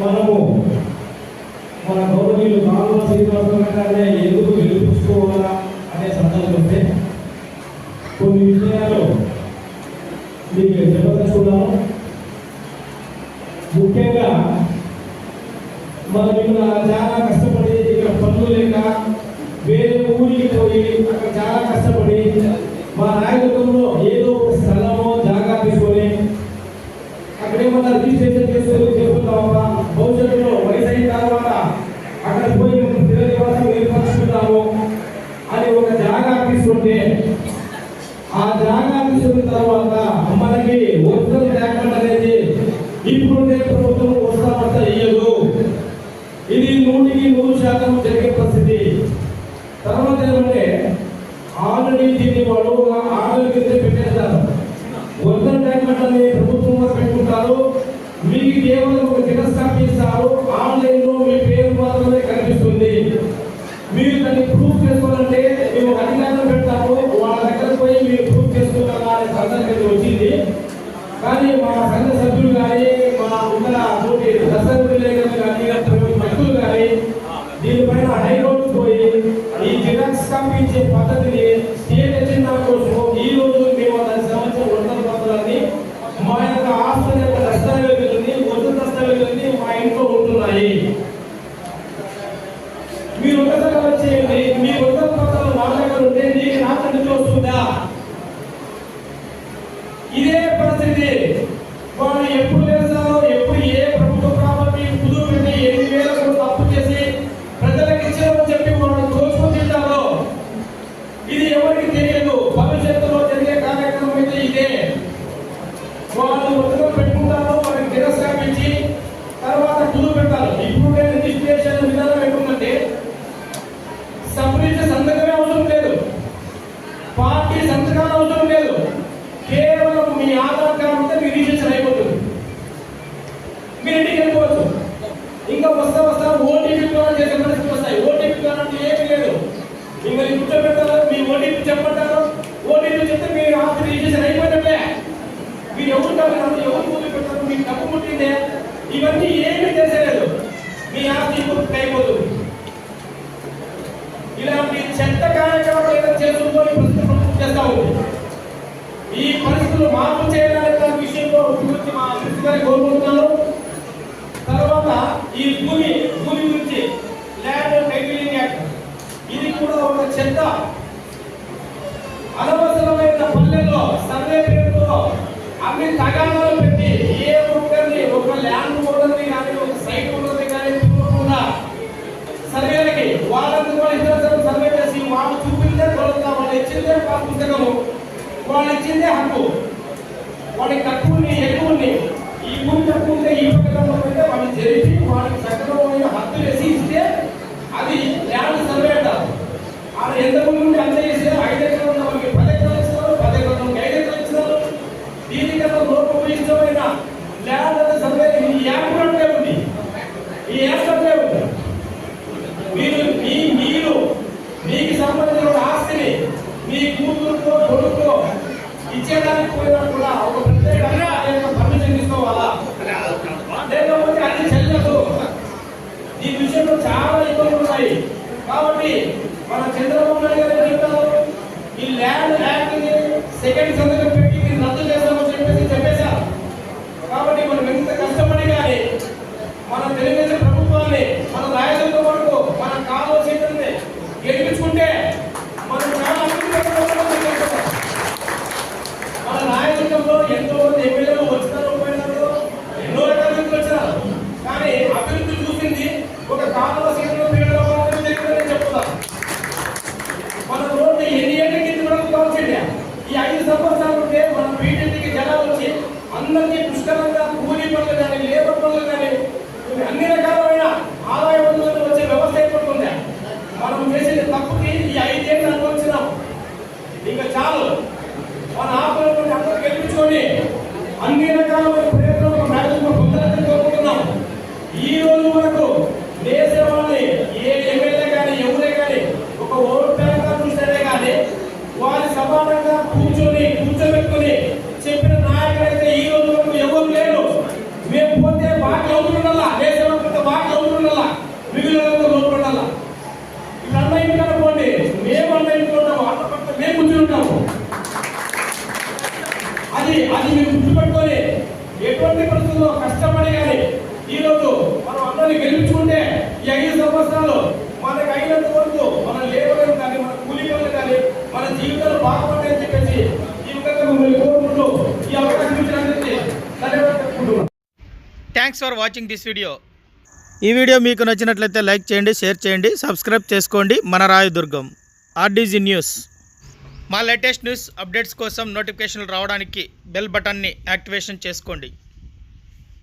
మనము మన గౌరవీయులు కాలువ శ్రీనివాసరావు గారిని ఎందుకు గెలిపించుకోవాలా అనే సందర్భం వస్తే కొన్ని విషయాలు మీకు చెప్పదలుచుకున్నాను ముఖ్యంగా మనం ఇక్కడ చాలా కష్టపడి ఇక్కడ పనులు లేక వేరే ఊరికి పోయి అక్కడ చాలా ఉంటే ఆ జాగా తీసుకున్న తర్వాత మనకి ఒరిజినల్ ట్యాక్మెంట్ అనేది ఇప్పుడు ప్రభుత్వం వస్తామంట ఇయ్యదు. ఇది నూటికి నూరు శాతం జరిగే పరిస్థితి. తర్వాత ఏమంటే ఆల్రెడీ దీన్ని వాళ్ళు ఒక కింద పెట్టేస్తారు. ఒరిజినల్ ట్యాక్మెంట్ అని ప్రభుత్వం పెట్టుకుంటారు. మీకు కేవలం ఒక జిరాక్స్ ఇస్తారు. ఆన్లైన్లో మీ పేరు మాత్రమే కనిపిస్తుంది. మీరు దాన్ని ప్రూఫ్ చేసుకోవాలంటే మేము అనే సందర్భం వచ్చింది. కానీ మా సంఘ సభ్యులు కానీ మా ఉన్న తోటి దశరథ కానీ భక్తులు కానీ దీనిపైన హైకోర్టు పోయి ఈ జిరాక్స్ కాపీ పద్ధతిని స్టేట్ ఎజెండా కోసం ఈ రోజు మేము దాని సంబంధించిన వందల పత్రాన్ని మా యొక్క ఆస్తుల యొక్క దస్తావేజులని వద్దు దస్తావేజులని మా ఇంట్లో ఉంటున్నాయి. మీరు ఒకసారి వచ్చేయండి మీ వద్ద పత్రాలు నా దగ్గర ఉంటే నీకు నా తండ్రి వస్తుందా? ఇదే పరిస్థితి మిమ్మల్ని కూర్చోబెట్టారు మీ ఓటీపీ చెప్పంటారు ఓటీపీ చెప్తే మీరు ఆఫీస్ రిజిస్ట్రేషన్ అయిపోయినట్లే. మీరు ఎవరు కావాలి ఎవరు కూలి పెట్టారు మీకు డబ్బు పుట్టిందే ఇవన్నీ ఏమీ చేసేలేదు మీ ఆస్తి పూర్తి అయిపోతుంది ఇలాంటి చెత్త కార్యక్రమాలు ఏదైనా చేసుకొని ప్రస్తుతం ప్రభుత్వం చేస్తా ఉంది ఈ పరిస్థితులు మార్పు చేయాలనే విషయంలో గురించి మా మినిస్టర్ గారికి కోరుకుంటున్నాను తర్వాత ఈ భూమి భూమి గురించి ల్యాండ్ టైటిలింగ్ యాక్ట్ ఇది కూడా ఒక చెత్త అనవసరమైన సర్వే పేరుతో అన్ని తగాదాలు పెట్టి ఏ ఒక్కరిని ఒక ల్యాండ్ ఉండదు కానీ ఒక సైట్ ఉండదు కానీ చూడకుండా సర్వేలకి వాళ్ళంతా కూడా ఇతర సర్వే చేసి వాళ్ళు చూపించే తొలగుతా వాళ్ళు ఇచ్చిందే పాస్ పుస్తకము వాళ్ళు ఇచ్చిందే హక్కు. వాళ్ళకి తక్కువని ఎక్కువని ఈ భూమి తక్కువ ఉంటే ఈ పథకంలో పెడితే వాళ్ళు జరిపి వాళ్ళకి చక్కగా మీ కూతురుకో కొడుకో ఇచ్చేదానికి పోయినా కూడా ఒక ప్రత్యేకంగా ఆ యొక్క పర్మిషన్ తీసుకోవాలా? లేకపోతే అది చెల్లదు. ఈ విషయంలో చాలా ఇబ్బందులు ఉన్నాయి. కాబట్టి మన చంద్రబాబు నాయుడు గారు చెప్తారు ఈ ల్యాండ్ యాక్ట్ సెకండ్ సంతకం అన్ని రకాలమైన ఆదాయ వనరులను వచ్చే వ్యవస్థ ఏర్పడుతుంది మనం చేసిన తప్పుకి ఈ ఐదేళ్ళు అనుభవించినాం ఇంకా చాలు మన ఆపలపడి అందరూ గెలిపించుకొని అన్ని రకాలమైన ప్రయత్నం మేడం పొందాలని కోరుకుంటున్నాం ఈ కష్టపడి కానీ ఈరోజు మనం అందరినీ గెలుచుకుంటే ఈ ఐదు సంవత్సరాలు మనకు అయినంత వరకు మన లేబర్ కానీ మన కూలీలు కానీ మన జీవితాలు బాగుపడని చెప్పేసి ఈ విధంగా మిమ్మల్ని కోరుకుంటూ ఈ అవకాశం ఇచ్చినందుకు ధన్యవాదాలు thanks for watching this video ఈ వీడియో మీకు నచ్చినట్లయితే లైక్ చేయండి షేర్ చేయండి సబ్స్క్రైబ్ చేసుకోండి. మన రాయదుర్గం ఆర్డీజీ న్యూస్ మా లేటెస్ట్ న్యూస్ అప్డేట్స్ కోసం నోటిఫికేషన్లు రావడానికి బెల్ బటన్ని యాక్టివేషన్ చేసుకోండి.